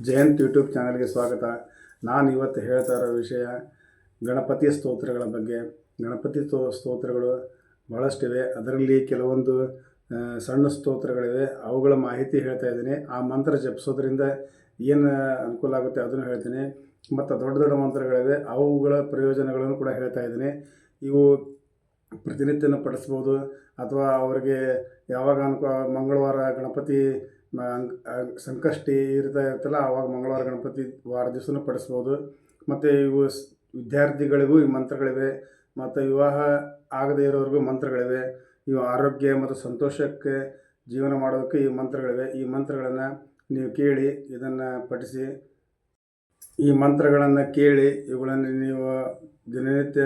Jayant YouTube ಚಾನಲ್ಗೆ ಸ್ವಾಗತ. ನಾನು ಇವತ್ತು ಹೇಳ್ತಾ ಇರೋ ವಿಷಯ ಗಣಪತಿ ಸ್ತೋತ್ರಗಳ ಬಗ್ಗೆ. ಗಣಪತಿ ಸ್ತೋ, ಸ್ತೋತ್ರಗಳು ಬಹಳಷ್ಟಿವೆ. ಅದರಲ್ಲಿ ಕೆಲವೊಂದು ಸಣ್ಣ ಸ್ತೋತ್ರಗಳಿವೆ. ಅವುಗಳ ಮಾಹಿತಿ ಹೇಳ್ತಾ ಇದ್ದೀನಿ. ಆ ಮಂತ್ರ ಜಪಿಸೋದ್ರಿಂದ ಏನು ಅನುಕೂಲ ಆಗುತ್ತೆ ಅದನ್ನು ಹೇಳ್ತೀನಿ. ಮತ್ತು ದೊಡ್ಡ ದೊಡ್ಡ ಮಂತ್ರಗಳಿವೆ. ಅವುಗಳ ಪ್ರಯೋಜನಗಳನ್ನು ಕೂಡ ಹೇಳ್ತಾ ಇದ್ದೀನಿ. ಇವು ಪ್ರತಿನಿತ್ಯನೂ ಪಡಿಸ್ಬೋದು ಅಥವಾ ಅವರಿಗೆ ಯಾವಾಗ ಅನ್ಕೋ, ಮಂಗಳವಾರ ಗಣಪತಿ ಸಂಕಷ್ಟಿ ಇರ್ತಾ ಇರ್ತಲ್ಲ ಆವಾಗ ಮಂಗಳವಾರ ಗಣಪತಿ ವಾರ ದಿವಸನೂ ಪಡಿಸ್ಬೋದು ಮತ್ತು ಇವು ವಿದ್ಯಾರ್ಥಿಗಳಿಗೂ ಈ ಮಂತ್ರಗಳಿವೆ. ಮತ್ತು ವಿವಾಹ ಆಗದೇ ಇರೋರಿಗೂ ಮಂತ್ರಗಳಿವೆ. ಇವು ಆರೋಗ್ಯ ಮತ್ತು ಸಂತೋಷಕ್ಕೆ ಜೀವನ ಮಾಡೋದಕ್ಕೆ ಈ ಮಂತ್ರಗಳಿವೆ. ಈ ಮಂತ್ರಗಳನ್ನು ನೀವು ಕೇಳಿ, ಇದನ್ನು ಪಠಿಸಿ. ಈ ಮಂತ್ರಗಳನ್ನು ಕೇಳಿ, ಇವುಗಳನ್ನು ನೀವು ದಿನನಿತ್ಯ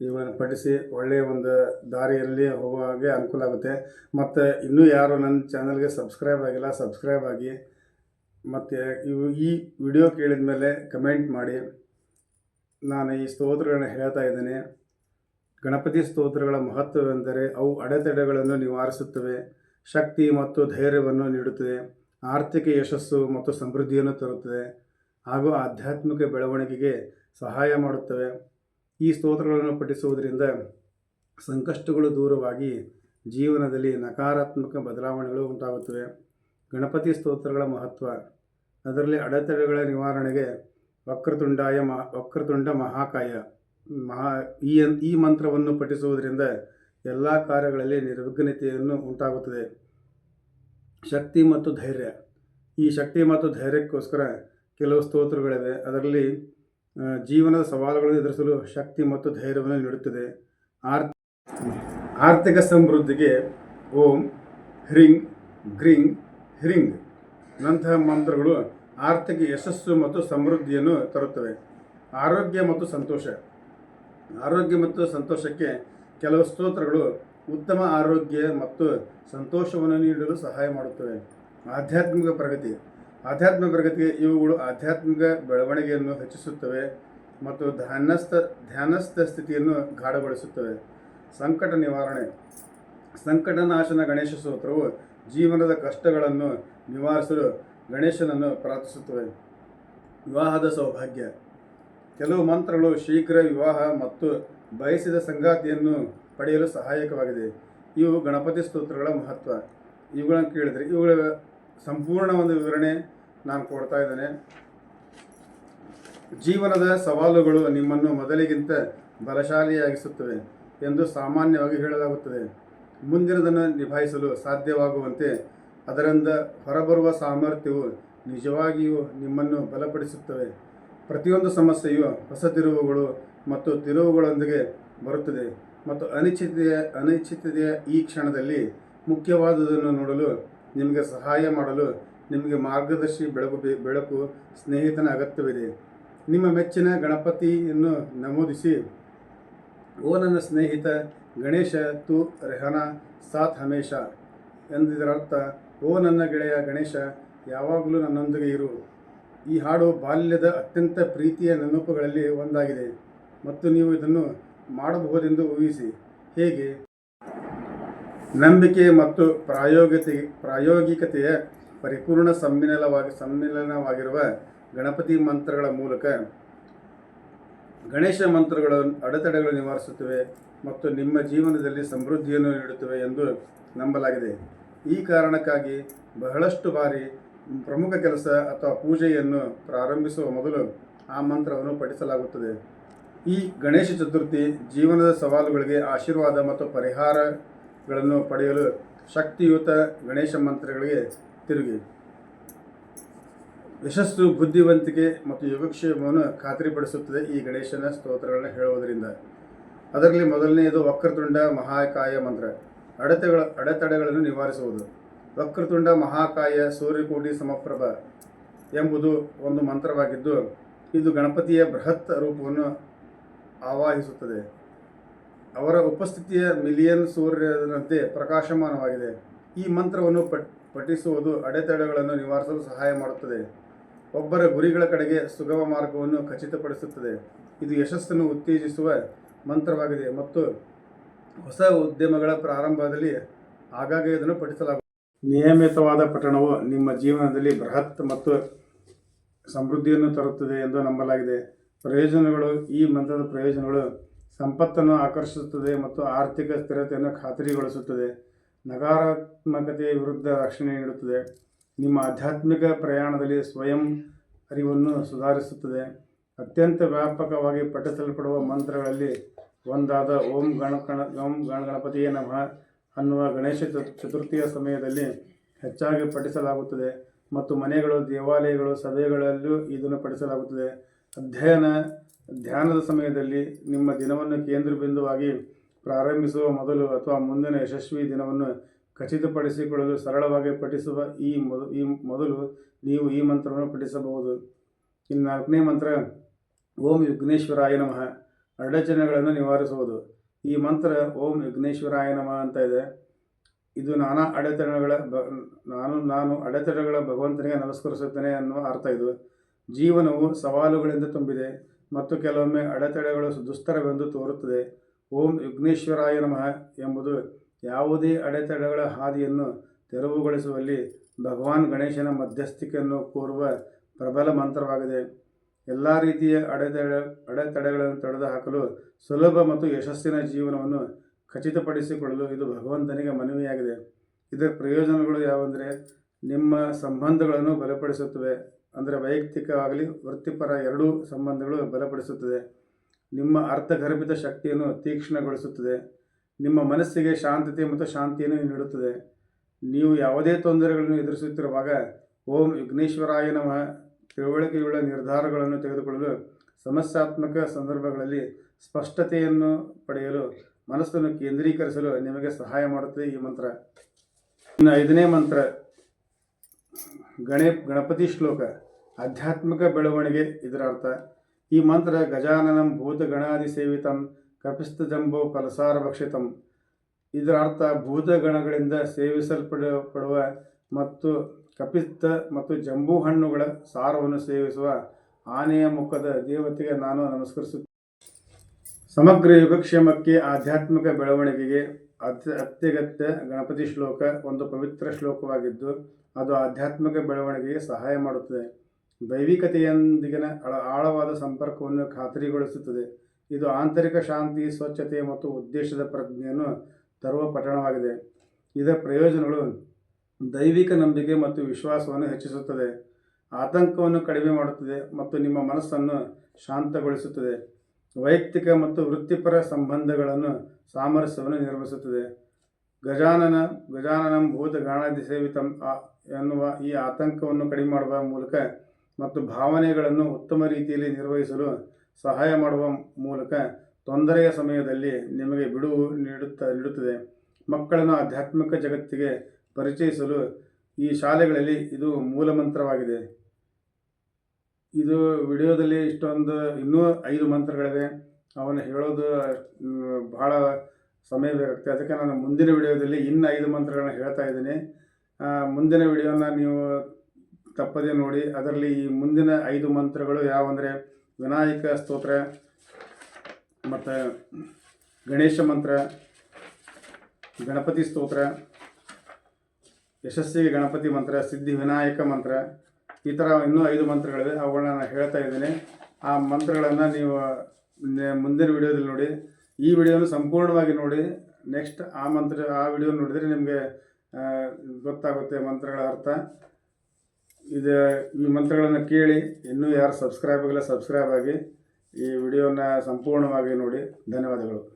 ಇವುಗಳನ್ನು ಪಡಿಸಿ ಒಳ್ಳೆಯ ಒಂದು ದಾರಿಯಲ್ಲಿ ಹೋಗುವ ಹಾಗೆ ಅನುಕೂಲ ಆಗುತ್ತೆ. ಮತ್ತು ಇನ್ನೂ ಯಾರು ನನ್ನ ಚಾನಲ್ಗೆ ಸಬ್ಸ್ಕ್ರೈಬ್ ಆಗಿಲ್ಲ, ಸಬ್ಸ್ಕ್ರೈಬ್ ಆಗಿ. ಮತ್ತು ಇವು ಈ ವಿಡಿಯೋ ಕೇಳಿದ ಮೇಲೆ ಕಮೆಂಟ್ ಮಾಡಿ. ನಾನು ಈ ಸ್ತೋತ್ರಗಳನ್ನ ಹೇಳ್ತಾ ಇದ್ದೇನೆ. ಗಣಪತಿ ಸ್ತೋತ್ರಗಳ ಮಹತ್ವವೆಂದರೆ ಅವು ಅಡೆತಡೆಗಳನ್ನು ನಿವಾರಿಸುತ್ತವೆ, ಶಕ್ತಿ ಮತ್ತು ಧೈರ್ಯವನ್ನು ನೀಡುತ್ತದೆ ಆರ್ಥಿಕ ಯಶಸ್ಸು ಮತ್ತು ಸಮೃದ್ಧಿಯನ್ನು ತರುತ್ತದೆ ಹಾಗೂ ಆಧ್ಯಾತ್ಮಿಕ ಬೆಳವಣಿಗೆಗೆ ಸಹಾಯ ಮಾಡುತ್ತವೆ. ಈ ಸ್ತೋತ್ರಗಳನ್ನು ಪಠಿಸುವುದರಿಂದ ಸಂಕಷ್ಟಗಳು ದೂರವಾಗಿ ಜೀವನದಲ್ಲಿ ನಕಾರಾತ್ಮಕ ಬದಲಾವಣೆಗಳು ಉಂಟಾಗುತ್ತವೆ. ಗಣಪತಿ ಸ್ತೋತ್ರಗಳ ಮಹತ್ವ. ಅದರಲ್ಲಿ ಅಡೆತಡೆಗಳ ನಿವಾರಣೆಗೆ ವಕ್ರತುಂಡಾಯ ಮಹ, ವಕ್ರತುಂಡ ಮಹಾಕಾಯ. ಮಹಾ, ಈ ಈ ಮಂತ್ರವನ್ನು ಪಠಿಸುವುದರಿಂದ ಎಲ್ಲ ಕಾರ್ಯಗಳಲ್ಲಿ ನಿರ್ವಿಘ್ನತೆಯನ್ನು ಉಂಟಾಗುತ್ತದೆ. ಶಕ್ತಿ ಮತ್ತು ಧೈರ್ಯ. ಈ ಶಕ್ತಿ ಮತ್ತು ಧೈರ್ಯಕ್ಕೋಸ್ಕರ ಕೆಲವು ಸ್ತೋತ್ರಗಳಿವೆ. ಅದರಲ್ಲಿ ಜೀವನದ ಸವಾಲುಗಳನ್ನು ಎದುರಿಸಲು ಶಕ್ತಿ ಮತ್ತು ಧೈರ್ಯವನ್ನು ನೀಡುತ್ತದೆ. ಆರ್, ಆರ್ಥಿಕ ಸಮೃದ್ಧಿಗೆ ಓಂ ಹ್ರಿಂಗ್ ಗ್ರಿಂಗ್ ಹ್ರಿಂಗ್ ನಂತಹ ಮಂತ್ರಗಳು ಆರ್ಥಿಕ ಯಶಸ್ಸು ಮತ್ತು ಸಮೃದ್ಧಿಯನ್ನು ತರುತ್ತವೆ. ಆರೋಗ್ಯ ಮತ್ತು ಸಂತೋಷ. ಆರೋಗ್ಯ ಮತ್ತು ಸಂತೋಷಕ್ಕೆ ಕೆಲವು ಸ್ತೋತ್ರಗಳು ಉತ್ತಮ ಆರೋಗ್ಯ ಮತ್ತು ಸಂತೋಷವನ್ನು ನೀಡಲು ಸಹಾಯ ಮಾಡುತ್ತವೆ. ಆಧ್ಯಾತ್ಮಿಕ ಪ್ರಗತಿ. ಆಧ್ಯಾತ್ಮಿಕ ಪ್ರಗತಿಗೆ ಇವುಗಳು ಆಧ್ಯಾತ್ಮಿಕ ಬೆಳವಣಿಗೆಯನ್ನು ಹೆಚ್ಚಿಸುತ್ತವೆ ಮತ್ತು ಧ್ಯಾನಸ್ಥ ಧ್ಯಾನಸ್ಥ ಸ್ಥಿತಿಯನ್ನು ಗಾಢಗೊಳಿಸುತ್ತವೆ. ಸಂಕಟ ನಿವಾರಣೆ. ಸಂಕಟನಾಶನ ಗಣೇಶ ಸ್ತೋತ್ರವು ಜೀವನದ ಕಷ್ಟಗಳನ್ನು ನಿವಾರಿಸಲು ಗಣೇಶನನ್ನು ಪ್ರಾರ್ಥಿಸುತ್ತವೆ. ವಿವಾಹದ ಸೌಭಾಗ್ಯ. ಕೆಲವು ಮಂತ್ರಗಳು ಶೀಘ್ರ ವಿವಾಹ ಮತ್ತು ಬಯಸಿದ ಸಂಗಾತಿಯನ್ನು ಪಡೆಯಲು ಸಹಾಯಕವಾಗಿದೆ. ಇವು ಗಣಪತಿ ಸ್ತೋತ್ರಗಳ ಮಹತ್ವ. ಇವುಗಳನ್ನು ಕೇಳಿದರೆ ಇವುಗಳ ಸಂಪೂರ್ಣ ಒಂದು ವಿವರಣೆ ನಾನು ಕೊಡ್ತಾ ಇದ್ದೇನೆ. ಜೀವನದ ಸವಾಲುಗಳು ನಿಮ್ಮನ್ನು ಮೊದಲಿಗಿಂತ ಬಲಶಾಲಿಯಾಗಿಸುತ್ತವೆ ಎಂದು ಸಾಮಾನ್ಯವಾಗಿ ಹೇಳಲಾಗುತ್ತದೆ. ಮುಂದಿನದನ್ನು ನಿಭಾಯಿಸಲು ಸಾಧ್ಯವಾಗುವಂತೆ ಅದರಿಂದ ಹೊರಬರುವ ಸಾಮರ್ಥ್ಯವು ನಿಜವಾಗಿಯೂ ನಿಮ್ಮನ್ನು ಬಲಪಡಿಸುತ್ತವೆ. ಪ್ರತಿಯೊಂದು ಸಮಸ್ಯೆಯು ಹೊಸ ತಿರುವುಗಳು ಮತ್ತು ತಿರುವುಗಳೊಂದಿಗೆ ಬರುತ್ತದೆ ಮತ್ತು ಅನಿಶ್ಚಿತೆಯ ಅನಿಶ್ಚಿತತೆಯ ಈ ಕ್ಷಣದಲ್ಲಿ ಮುಖ್ಯವಾದುದನ್ನು ನೋಡಲು ನಿಮಗೆ ಸಹಾಯ ಮಾಡಲು ನಿಮಗೆ ಮಾರ್ಗದರ್ಶಿ ಬೆಳಕು ಬೆಳಕು ಸ್ನೇಹಿತನ ಅಗತ್ಯವಿದೆ. ನಿಮ್ಮ ಮೆಚ್ಚಿನ ಗಣಪತಿಯನ್ನು ನಮೂದಿಸಿ. ಓ ನನ್ನ ಸ್ನೇಹಿತ ಗಣೇಶ, ತು ರೆಹನ, ಸಾತ್ ಹಮೇಶ ಎಂದಿದರರ್ಥ, ಓ ನನ್ನ ಗೆಳೆಯ ಗಣೇಶ, ಯಾವಾಗಲೂ ನನ್ನೊಂದಿಗೆ ಇರು. ಈ ಹಾಡು ಬಾಲ್ಯದ ಅತ್ಯಂತ ಪ್ರೀತಿಯ ನೆನಪುಗಳಲ್ಲಿ ಒಂದಾಗಿದೆ ಮತ್ತು ನೀವು ಇದನ್ನು ಮಾಡಬಹುದೆಂದು ಊಹಿಸಿ. ಹೇಗೆ? ನಂಬಿಕೆ ಮತ್ತು ಪ್ರಾಯೋಗಿಕ ಪ್ರಾಯೋಗಿಕತೆಯ ಪರಿಪೂರ್ಣ ಸಮ್ಮಿಲನವಾಗಿ ಸಮ್ಮಿಲನವಾಗಿರುವ ಗಣಪತಿ ಮಂತ್ರಗಳ ಮೂಲಕ ಗಣೇಶ ಮಂತ್ರಗಳು ಅಡೆತಡೆಗಳು ನಿವಾರಿಸುತ್ತವೆ ಮತ್ತು ನಿಮ್ಮ ಜೀವನದಲ್ಲಿ ಸಮೃದ್ಧಿಯನ್ನು ನೀಡುತ್ತವೆ ಎಂದು ನಂಬಲಾಗಿದೆ. ಈ ಕಾರಣಕ್ಕಾಗಿ ಬಹಳಷ್ಟು ಬಾರಿ ಪ್ರಮುಖ ಕೆಲಸ ಅಥವಾ ಪೂಜೆಯನ್ನು ಪ್ರಾರಂಭಿಸುವ ಮೊದಲು ಆ ಮಂತ್ರವನ್ನು ಪಠಿಸಲಾಗುತ್ತದೆ. ಈ ಗಣೇಶ ಚತುರ್ಥಿ ಜೀವನದ ಸವಾಲುಗಳಿಗೆ ಆಶೀರ್ವಾದ ಮತ್ತು ಪರಿಹಾರಗಳನ್ನು ಪಡೆಯಲು ಶಕ್ತಿಯುತ ಗಣೇಶ ಮಂತ್ರಗಳಿಗೆ ತಿರುಗಿ. ಯಶಸ್ಸು, ಬುದ್ಧಿವಂತಿಕೆ ಮತ್ತು ಯೋಗಕ್ಷೇಮವನ್ನು ಖಾತ್ರಿಪಡಿಸುತ್ತದೆ ಈ ಗಣೇಶನ ಸ್ತೋತ್ರಗಳನ್ನು ಹೇಳುವುದರಿಂದ. ಅದರಲ್ಲಿ ಮೊದಲನೆಯದು ವಕ್ರತುಂಡ ಮಹಾಕಾಯ ಮಂತ್ರ. ಅಡೆತಗಳ, ಅಡೆತಡೆಗಳನ್ನು ನಿವಾರಿಸುವುದು. ವಕ್ರತುಂಡ ಮಹಾಕಾಯ ಸೂರ್ಯಕೋಟಿ ಸಮಪ್ರಭ ಎಂಬುದು ಒಂದು ಮಂತ್ರವಾಗಿದ್ದು, ಇದು ಗಣಪತಿಯ ಬೃಹತ್ ರೂಪವನ್ನು ಆವಾಹಿಸುತ್ತದೆ. ಅವರ ಉಪಸ್ಥಿತಿಯ ಮಿಲಿಯನ್ ಸೂರ್ಯನಂತೆ ಪ್ರಕಾಶಮಾನವಾಗಿದೆ. ಈ ಮಂತ್ರವನ್ನು ಪಠ್, ಪಠಿಸುವುದು ಅಡೆತಡೆಗಳನ್ನು ನಿವಾರಿಸಲು ಸಹಾಯ ಮಾಡುತ್ತದೆ. ಒಬ್ಬರ ಗುರಿಗಳ ಕಡೆಗೆ ಸುಗಮ ಮಾರ್ಗವನ್ನು ಖಚಿತಪಡಿಸುತ್ತದೆ. ಇದು ಯಶಸ್ಸನ್ನು ಉತ್ತೇಜಿಸುವ ಮಂತ್ರವಾಗಿದೆ ಮತ್ತು ಹೊಸ ಉದ್ಯಮಗಳ ಪ್ರಾರಂಭದಲ್ಲಿ ಆಗಾಗ್ಗೆ ಇದನ್ನು ಪಠಿಸಲಾಗುತ್ತದೆ. ನಿಯಮಿತವಾದ ಪಠಣವು ನಿಮ್ಮ ಜೀವನದಲ್ಲಿ ಬೃಹತ್ ಮತ್ತು ಸಮೃದ್ಧಿಯನ್ನು ತರುತ್ತದೆ ಎಂದು ನಂಬಲಾಗಿದೆ. ಪ್ರಯೋಜನಗಳು, ಈ ಮಂತ್ರದ ಪ್ರಯೋಜನಗಳು ಸಂಪತ್ತನ್ನು ಆಕರ್ಷಿಸುತ್ತದೆ ಮತ್ತು ಆರ್ಥಿಕ ಸ್ಥಿರತೆಯನ್ನು ಖಾತರಿಗೊಳಿಸುತ್ತದೆ. ನಕಾರಾತ್ಮಕತೆಯ ವಿರುದ್ಧ ರಕ್ಷಣೆ ನೀಡುತ್ತದೆ. ನಿಮ್ಮ ಆಧ್ಯಾತ್ಮಿಕ ಪ್ರಯಾಣದಲ್ಲಿ ಸ್ವಯಂ ಅರಿವನ್ನು ಸುಧಾರಿಸುತ್ತದೆ. ಅತ್ಯಂತ ವ್ಯಾಪಕವಾಗಿ ಪಠಿಸಲ್ಪಡುವ ಮಂತ್ರಗಳಲ್ಲಿ ಒಂದಾದ ಓಂ ಗಣ ಗಣ ಓಂ ಗಣ ಗಣಪತಿಯೇ ನಮಃ ಅನ್ನುವ ಗಣೇಶ ಚತು- ಚತುರ್ಥಿಯ ಸಮಯದಲ್ಲಿ ಹೆಚ್ಚಾಗಿ ಪಠಿಸಲಾಗುತ್ತದೆ. ಮತ್ತು ಮನೆಗಳು, ದೇವಾಲಯಗಳು, ಸಭೆಗಳಲ್ಲೂ ಇದನ್ನು ಪಠಿಸಲಾಗುತ್ತದೆ. ಅಧ್ಯಯನ, ಧ್ಯಾನದ ಸಮಯದಲ್ಲಿ ನಿಮ್ಮ ದಿನವನ್ನು ಕೇಂದ್ರ ಬಿಂದುವಾಗಿ ಪ್ರಾರಂಭಿಸುವ ಮೊದಲು ಅಥವಾ ಮುಂದಿನ ಯಶಸ್ವಿ ದಿನವನ್ನು ಖಚಿತಪಡಿಸಿಕೊಳ್ಳಲು ಸರಳವಾಗಿ ಪಠಿಸುವ ಈ ಮೊದ, ಈ ಮೊದಲು ನೀವು ಈ ಮಂತ್ರವನ್ನು ಪಠಿಸಬಹುದು. ಇನ್ನು ನಾಲ್ಕನೇ ಮಂತ್ರ, ಓಂ ವಿಘ್ನೇಶ್ವರಾಯ ನಮಃ. ಅಡಚಣೆಗಳನ್ನು ನಿವಾರಿಸುವುದು. ಈ ಮಂತ್ರ ಓಂ ವಿಘ್ನೇಶ್ವರಾಯ ನಮಃ ಅಂತ ಇದೆ. ಇದು ನಾನಾ ಅಡೆತಡೆಗಳ ಬ, ನಾನು ನಾನು ಅಡೆತಡೆಗಳ ಭಗವಂತನಿಗೆ ನಮಸ್ಕರಿಸುತ್ತೇನೆ ಅನ್ನುವ ಅರ್ಥ ಇದು. ಜೀವನವು ಸವಾಲುಗಳಿಂದ ತುಂಬಿದೆ ಮತ್ತು ಕೆಲವೊಮ್ಮೆ ಅಡೆತಡೆಗಳು ದುಸ್ತರವೆಂದು ತೋರುತ್ತದೆ. ಓಂ ವಿಘ್ನೇಶ್ವರಾಯ ನಮಃ ಎಂಬುದು ಯಾವುದೇ ಅಡೆತಡೆಗಳ ಹಾದಿಯನ್ನು ತೆರವುಗೊಳಿಸುವಲ್ಲಿ ಭಗವಾನ್ ಗಣೇಶನ ಮಧ್ಯಸ್ಥಿಕೆಯನ್ನು ಕೋರುವ ಪ್ರಬಲ ಮಂತ್ರವಾಗಿದೆ. ಎಲ್ಲ ರೀತಿಯ ಅಡೆತಡೆ, ಅಡೆತಡೆಗಳನ್ನು ತೊಡೆದುಹಾಕಲು ಸುಲಭ ಮತ್ತು ಯಶಸ್ಸಿನ ಜೀವನವನ್ನು ಖಚಿತಪಡಿಸಿಕೊಳ್ಳಲು ಇದು ಭಗವಂತನಿಗೆ ಮನವಿಯಾಗಿದೆ. ಇದರ ಪ್ರಯೋಜನಗಳು ಯಾವೆಂದರೆ ನಿಮ್ಮ ಸಂಬಂಧಗಳನ್ನು ಬಲಪಡಿಸುತ್ತವೆ. ಅಂದರೆ ವೈಯಕ್ತಿಕವಾಗಲಿ ವೃತ್ತಿಪರ ಎರಡೂ ಸಂಬಂಧಗಳು ಬಲಪಡಿಸುತ್ತದೆ. ನಿಮ್ಮ ಅರ್ಥಗರ್ಭಿತ ಶಕ್ತಿಯನ್ನು ತೀಕ್ಷ್ಣಗೊಳಿಸುತ್ತದೆ. ನಿಮ್ಮ ಮನಸ್ಸಿಗೆ ಶಾಂತತೆ ಮತ್ತು ಶಾಂತಿಯನ್ನು ನೀಡುತ್ತದೆ. ನೀವು ಯಾವುದೇ ತೊಂದರೆಗಳನ್ನು ಎದುರಿಸುತ್ತಿರುವಾಗ ಓಂ ವಿಘ್ನೇಶ್ವರಾಯ ನಮಃ ತಿಳುವಳಿಕೆಯುಳ್ಳ ನಿರ್ಧಾರಗಳನ್ನು ತೆಗೆದುಕೊಳ್ಳಲು ಸಮಸ್ಯಾತ್ಮಕ ಸಂದರ್ಭಗಳಲ್ಲಿ ಸ್ಪಷ್ಟತೆಯನ್ನು ಪಡೆಯಲು ಮನಸ್ಸನ್ನು ಕೇಂದ್ರೀಕರಿಸಲು ನಿಮಗೆ ಸಹಾಯ ಮಾಡುತ್ತದೆ ಈ ಮಂತ್ರ. ಇನ್ನು ಐದನೇ ಮಂತ್ರ. ಗಣೇ ಗಣಪತಿ ಶ್ಲೋಕ. ಆಧ್ಯಾತ್ಮಿಕ ಬೆಳವಣಿಗೆ ಇದರ ಅರ್ಥ. ಈ ಮಂತ್ರ ಗಜಾನನಂ ಭೂತ ಗಣಾದಿ ಸೇವಿತಂ ಕಪಿಸ್ತ ಜಂಬೋ ಫಲಸಾರ ಭಕ್ಷಿತಂ ಇದರ ಅರ್ಥ ಭೂತಗಣಗಳಿಂದ ಸೇವಿಸಲ್ಪಡ ಪಡುವ ಮತ್ತು ಕಪಿಸ್ತ ಮತ್ತು ಜಂಬೂ ಹಣ್ಣುಗಳ ಸಾರವನ್ನು ಸೇವಿಸುವ ಆನೆಯ ಮುಖದ ದೇವತೆಗೆ ನಾನು ನಮಸ್ಕರಿಸುತ್ತೇನೆ ಸಮಗ್ರ ಯುಗಕ್ಷೇಮಕ್ಕೆ ಆಧ್ಯಾತ್ಮಿಕ ಬೆಳವಣಿಗೆಗೆ ಅತ್ಯ, ಅತ್ಯಗತ್ಯ ಗಣಪತಿ ಶ್ಲೋಕ ಒಂದು ಪವಿತ್ರ ಶ್ಲೋಕವಾಗಿದ್ದು, ಅದು ಆಧ್ಯಾತ್ಮಿಕ ಬೆಳವಣಿಗೆಗೆ ಸಹಾಯ ಮಾಡುತ್ತದೆ. ದೈವಿಕತೆಯೊಂದಿಗಿನ ಆಳ ಆಳವಾದ ಸಂಪರ್ಕವನ್ನು ಖಾತರಿಗೊಳಿಸುತ್ತದೆ. ಇದು ಆಂತರಿಕ ಶಾಂತಿ, ಸ್ವಚ್ಛತೆ ಮತ್ತು ಉದ್ದೇಶದ ಪ್ರಜ್ಞೆಯನ್ನು ತರುವ ಪಠಣವಾಗಿದೆ ಇದರ ಪ್ರಯೋಜನಗಳು ದೈವಿಕ ನಂಬಿಕೆ ಮತ್ತು ವಿಶ್ವಾಸವನ್ನು ಹೆಚ್ಚಿಸುತ್ತದೆ. ಆತಂಕವನ್ನು ಕಡಿಮೆ ಮಾಡುತ್ತದೆ ಮತ್ತು ನಿಮ್ಮ ಮನಸ್ಸನ್ನು ಶಾಂತಗೊಳಿಸುತ್ತದೆ. ವೈಯಕ್ತಿಕ ಮತ್ತು ವೃತ್ತಿಪರ ಸಂಬಂಧಗಳನ್ನು ಸಾಮರಸ್ಯವನ್ನು ನಿರ್ಮಿಸುತ್ತದೆ ಗಜಾನನ, ಗಜಾನನಂ ಭೂತ ಗಾಣಾದಿ ಸೇವಿತಂ ಎನ್ನುವ ಈ ಆತಂಕವನ್ನು ಕಡಿಮೆ ಮಾಡುವ ಮೂಲಕ ಮತ್ತು ಭಾವನೆಗಳನ್ನು ಉತ್ತಮ ರೀತಿಯಲ್ಲಿ ನಿರ್ವಹಿಸಲು ಸಹಾಯ ಮಾಡುವ ಮೂಲಕ ತೊಂದರೆಯ ಸಮಯದಲ್ಲಿ ನಿಮಗೆ ಬಿಡುವು ನೀಡುತ್ತಾ, ನೀಡುತ್ತದೆ. ಮಕ್ಕಳನ್ನು ಆಧ್ಯಾತ್ಮಿಕ ಜಗತ್ತಿಗೆ ಪರಿಚಯಿಸಲು ಈ ಶಾಲೆಗಳಲ್ಲಿ ಇದು ಮೂಲಮಂತ್ರವಾಗಿದೆ. ಇದು ವಿಡಿಯೋದಲ್ಲಿ ಇಷ್ಟೊಂದು, ಇನ್ನೂ ಐದು ಮಂತ್ರಗಳಿವೆ. ಅವನ್ನು ಹೇಳೋದು ಬಹಳ ಸಮಯ ಬೇಕಾಗುತ್ತೆ ಅದಕ್ಕೆ ನಾನು ಮುಂದಿನ ವಿಡಿಯೋದಲ್ಲಿ ಇನ್ನು ಐದು ಮಂತ್ರಗಳನ್ನ ಹೇಳ್ತಾ ಇದ್ದೀನಿ. ಮುಂದಿನ ವಿಡಿಯೋನ ನೀವು ತಪ್ಪದೇ ನೋಡಿ, ಅದರಲ್ಲಿ ಈ ಮುಂದಿನ ಐದು ಮಂತ್ರಗಳು ಯಾವಂದರೆ ವಿನಾಯಕ ಸ್ತೋತ್ರ, ಮತ್ತು ಗಣೇಶ ಮಂತ್ರ, ಗಣಪತಿ ಸ್ತೋತ್ರ ಯಶಸ್ವಿ ಗಣಪತಿ ಮಂತ್ರ, ಸಿದ್ಧಿ ವಿನಾಯಕ ಮಂತ್ರ, ಈ ಥರ ಇನ್ನೂ ಐದು ಮಂತ್ರಗಳಿವೆ. ಅವುಗಳನ್ನ ನಾನು ಹೇಳ್ತಾ ಇದ್ದೀನಿ. ಆ ಮಂತ್ರಗಳನ್ನು ನೀವು ಮುಂದಿನ ವಿಡಿಯೋದಲ್ಲಿ ನೋಡಿ. ಈ ವಿಡಿಯೋನ ಸಂಪೂರ್ಣವಾಗಿ ನೋಡಿ. ನೆಕ್ಸ್ಟ್ ಆ ಮಂತ್ರ, ಆ ವಿಡಿಯೋ ನೋಡಿದರೆ ನಿಮಗೆ ಗೊತ್ತಾಗುತ್ತೆ ಮಂತ್ರಗಳ ಅರ್ಥ. ಇದು ಈ ಮಂತ್ರಗಳನ್ನು ಕೇಳಿ ಇನ್ನೂ ಯಾರು ಸಬ್ಸ್ಕ್ರೈಬ್ ಆಗಿಲ್ಲ ಸಬ್ಸ್ಕ್ರೈಬ್ ಆಗಿ ಈ ವಿಡಿಯೋನ ಸಂಪೂರ್ಣವಾಗಿ ನೋಡಿ. ಧನ್ಯವಾದಗಳು.